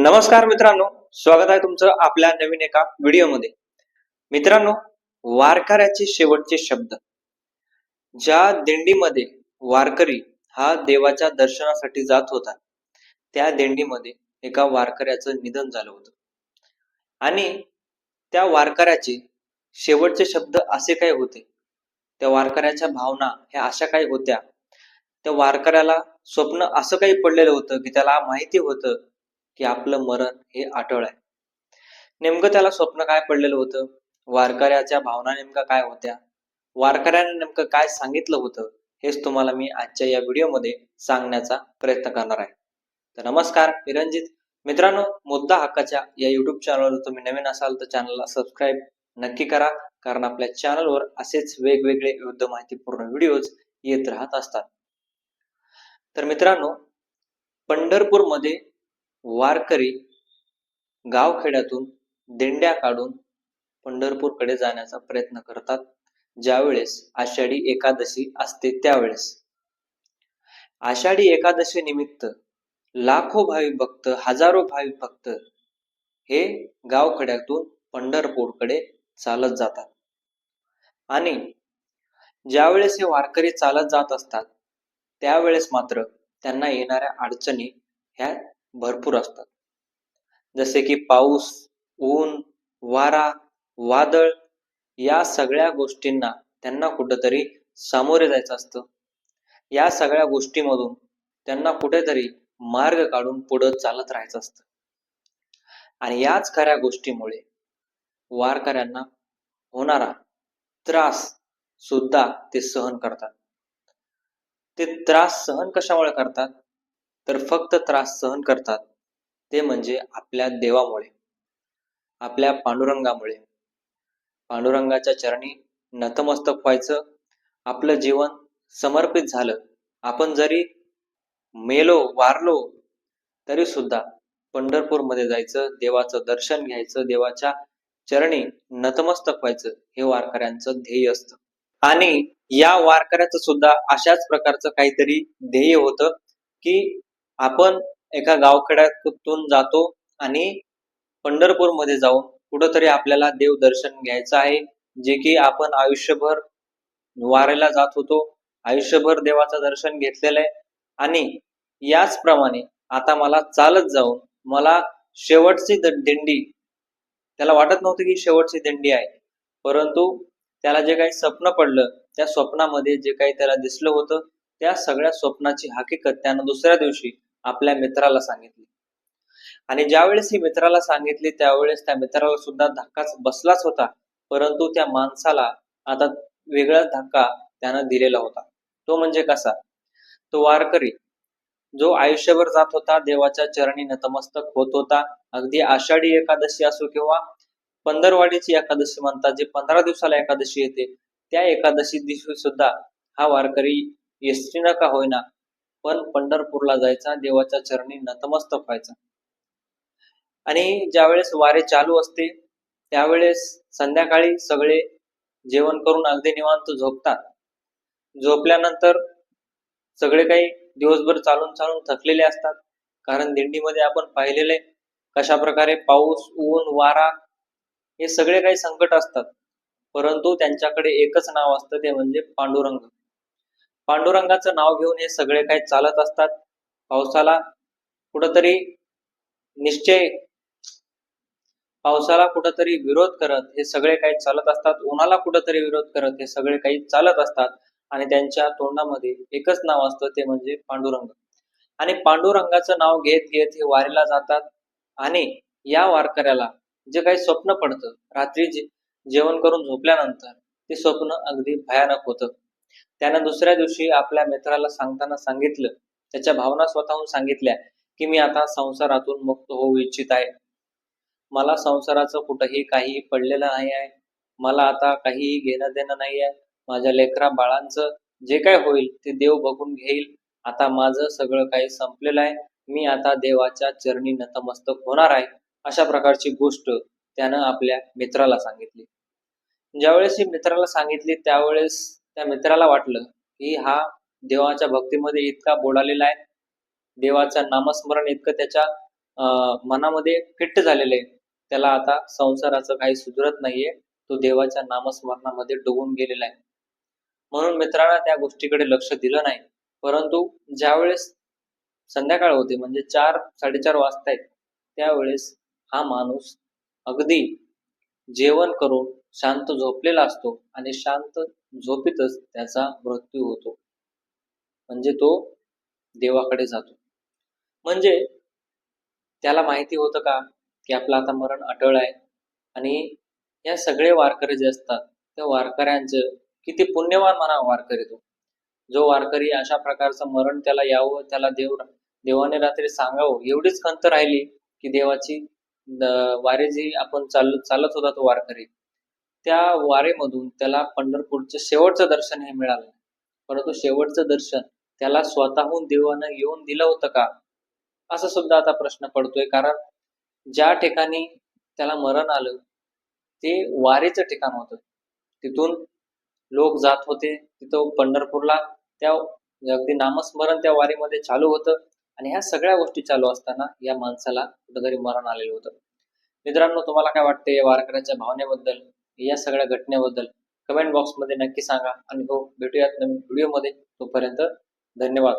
नमस्कार मित्रांनो स्वागत आहे तुमचं आपल्या नवीन एका व्हिडिओमध्ये. मित्रांनो वारकऱ्याचे शेवटचे शब्द. ज्या दिंडीमध्ये वारकरी हा देवाच्या दर्शनासाठी जात होता त्या दिंडीमध्ये एका वारकऱ्याचं निधन झालं होतं. आणि त्या वारकऱ्याचे शेवटचे शब्द असे काय होते? त्या वारकऱ्याच्या भावना ह्या अशा काय होत्या? त्या वारकऱ्याला स्वप्न असं काही पडलेलं होतं की त्याला माहिती होतं की आपलं मरण हे अटळ आहे. नेमकं त्याला स्वप्न काय पडलेलं होतं? वारकऱ्याच्या भावना नेमका काय होत्या? वारकऱ्याने नेमकं काय सांगितलं होतं? हेच तुम्हाला मी आजच्या या व्हिडिओमध्ये सांगण्याचा प्रयत्न करणार आहे. तर नमस्कार विरंजित मित्रांनो मुद्दा हक्काच्या या युट्यूब चॅनलवर तुम्ही नवीन असाल तर चॅनलला सबस्क्राईब नक्की करा. कारण आपल्या चॅनलवर असेच वेगवेगळे विविध माहितीपूर्ण व्हिडिओज येत राहत असतात. तर मित्रांनो पंढरपूरमध्ये वारकरी गावखेड्यातून दिंड्या काढून पंढरपूरकडे जाण्याचा प्रयत्न करतात ज्यावेळेस आषाढी एकादशी असते त्यावेळेस. आषाढी एकादशी निमित्त लाखो भाविक भक्त हजारो भाविक भक्त हे गावखड्यातून पंढरपूरकडे चालत जातात. आणि ज्यावेळेस हे वारकरी चालत जात असतात त्यावेळेस मात्र त्यांना येणाऱ्या अडचणी ह्या भरपूर असतात. जसे की पाऊस ऊन वारा वादळ या सगळ्या गोष्टींना त्यांना कुठंतरी सामोरे जायचं असतं. या सगळ्या गोष्टीमधून त्यांना कुठेतरी मार्ग काढून पुढं चालत राहायचं असतं. आणि याच खऱ्या गोष्टीमुळे वारकऱ्यांना होणारा त्रास सुद्धा ते सहन करतात. ते त्रास सहन कशामुळे करतात? तर फक्त त्रास सहन करतात. ते म्हणजे आपल्या देवामुळे आपल्या पांडुरंगामुळे. पांडुरंगाच्या चरणी नतमस्तक व्हायचं आपलं जीवन समर्पित झालं. आपण जरी मेलो वारलो तरी सुद्धा पंढरपूरमध्ये जायचं देवाचं दर्शन घ्यायचं देवाच्या चरणी नतमस्तक व्हायचं हे वारकऱ्यांचं ध्येय असतं. आणि या वारकऱ्याचं सुद्धा अशाच प्रकारचं काहीतरी ध्येय होतं की आपण एका गावखेड्यातून जातो आणि पंढरपूरमध्ये जाऊन कुठंतरी आपल्याला देव दर्शन घ्यायचं आहे जे की आपण आयुष्यभर वारेला जात होतो आयुष्यभर देवाचं दर्शन घेतलेलं आहे. आणि याचप्रमाणे आता मला चालत जाऊन मला शेवटची द- दिंडी त्याला वाटत नव्हतं की शेवटची दिंडी आहे परंतु त्याला जे काही स्वप्न पडलं त्या स्वप्नामध्ये जे काही त्याला दिसलं होतं त्या सगळ्या स्वप्नाची हकीकत त्यानं दुसऱ्या दिवशी आपल्या मित्राला सांगितली. आणि ज्यावेळेस ही मित्राला सांगितली त्यावेळेस त्या मित्राला सुद्धा धक्काच बसलाच होता. परंतु त्या माणसाला आता वेगळाच धक्का त्यानं दिलेला होता. तो म्हणजे कसा? तो वारकरी. जो आयुष्यभर जात होता देवाच्या चरणी नतमस्तक होत होता. अगदी आषाढी एकादशी असो किंवा पंधरवाडीची एकादशी म्हणतात जे पंधरा दिवसाला एकादशी येते त्या एकादशी दिवशी सुद्धा हा वारकरी एसटीनं का होईना पण पंढरपूरला जायचा देवाच्या चरणी नतमस्तक व्हायचा. आणि ज्यावेळेस वारे चालू असते त्यावेळेस संध्याकाळी सगळे जेवण करून अगदी निवांत झोपतात. झोपल्यानंतर सगळे काही दिवसभर चालून चालून थकलेले असतात कारण दिंडीमध्ये आपण पाहिलेले कशा प्रकारे पाऊस ऊन वारा हे सगळे काही संकट असतात. परंतु त्यांच्याकडे एकच नाव असतं ते म्हणजे पांडुरंग. पांडुरंगाचं नाव घेऊन हे सगळे काही चालत असतात. पावसाला कुठंतरी निश्चय पावसाला कुठंतरी विरोध करत हे सगळे काही चालत असतात. उन्हाला कुठंतरी विरोध करत हे सगळे काही चालत असतात आणि त्यांच्या तोंडामध्ये एकच नाव असतं ते म्हणजे पांडुरंग. आणि पांडुरंगाचं नाव घेत घेत हे वारीला जातात आणि या वारकऱ्याला जे काही स्वप्न पडतं रात्री जे- जेवण करून झोपल्यानंतर ते स्वप्न अगदी भयानक होतं. त्यानं दुसऱ्या दिवशी आपल्या मित्राला सांगताना सांगितलं त्याच्या भावना स्वतःहून सांगितल्या की मी आता संसारातून मुक्त होऊ इच्छित आहे. मला संसाराचं कुठंही काही पडलेलं नाही आहे. मला आता काहीही घेणं देणं नाही आहे. माझ्या लेकरा बाळांचं जे काय होईल ते देव बघून घेईल. आता माझं सगळं काही संपलेलं आहे. मी आता देवाच्या चरणी नतमस्तक होणार आहे. अशा प्रकारची गोष्ट त्यानं आपल्या मित्राला सांगितली. ज्यावेळेस ही मित्राला सांगितली त्यावेळेस त्या मित्राला वाटलं की हा देवाच्या भक्तीमध्ये इतका बोडालेला आहे. देवाचं नामस्मरण इतकं त्याच्या अं, मनामध्ये फिट्ट झालेलं आहे. त्याला आता संसाराचं काही सुधरत नाहीये. तो देवाच्या नामस्मरणामध्ये डुबून गेलेला आहे. म्हणून मित्रांना त्या गोष्टीकडे लक्ष दिलं नाही. परंतु ज्यावेळेस संध्याकाळ होते म्हणजे चार साडेचार वाजतायत त्यावेळेस हा माणूस अगदी जेवण करून शांत झोपलेला असतो आणि शांत झोपेतच त्याचा मृत्यू होतो. म्हणजे तो देवाकडे जातो. म्हणजे त्याला माहिती होतं का की आपलं आता मरण अटळ आहे आणि या सगळे वारकरी जे असतात त्या वारकऱ्यांचं किती पुण्यवान म्हणा वारकरी तो. जो वारकरी अशा प्रकारचं मरण त्याला यावं त्याला देव देवाने रात्री सांगावं एवढीच खंत राहिली की देवाची वारी जी आपण चाल चालत होता तो वारकरी. त्या वारेमधून त्याला पंढरपूरचं शेवटचं दर्शन हे मिळालं. परंतु शेवटचं दर्शन त्याला स्वतःहून देवानं येऊन दिलं होतं का? असा सुद्धा आता प्रश्न पडतोय. कारण ज्या ठिकाणी त्याला मरण आलं ते वारेचं ठिकाण होतं. तिथून लोक जात होते. तिथं पंढरपूरला त्या अगदी नामस्मरण त्या वारीमध्ये चालू होतं आणि ह्या सगळ्या गोष्टी चालू असताना या माणसाला कुठंतरी मरण आलेलं होतं. मित्रांनो तुम्हाला काय वाटते या वारकऱ्याच्या भावनेबद्दल? या सगळ्या घटनेबद्दल कमेंट बॉक्समध्ये नक्की सांगा. आणि हो भेटूयात नवीन व्हिडिओमध्ये तोपर्यंत धन्यवाद.